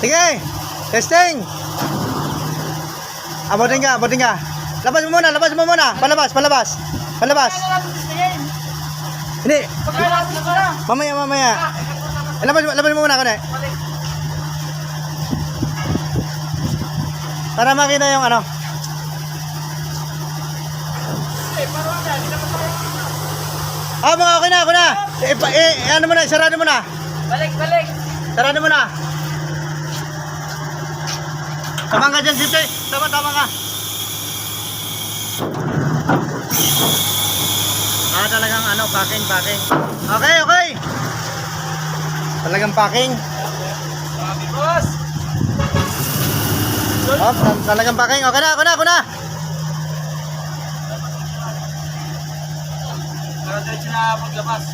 Sige. Testing. Abutin ka, abutin ka. Labas mo muna, labas mo muna. Palabas, palabas. Palabas. Hindi. Mamaya, mamaya. Labas, labas mo muna ako na. Para makita yung ano. Ah, mga okay na, ako na. Eh, pa- eh, ano mo na, sarado mo na. Balik, balik. Sarado mo na. Tama ka dyan, Sipte. Tama, tama ka. Ah, talagang ano, packing, packing. Okay, okay. Talagang packing. Sabi, boss. Oh, tal- talagang packing. Okay na, ako na, ako na. Para diretso na paglabas.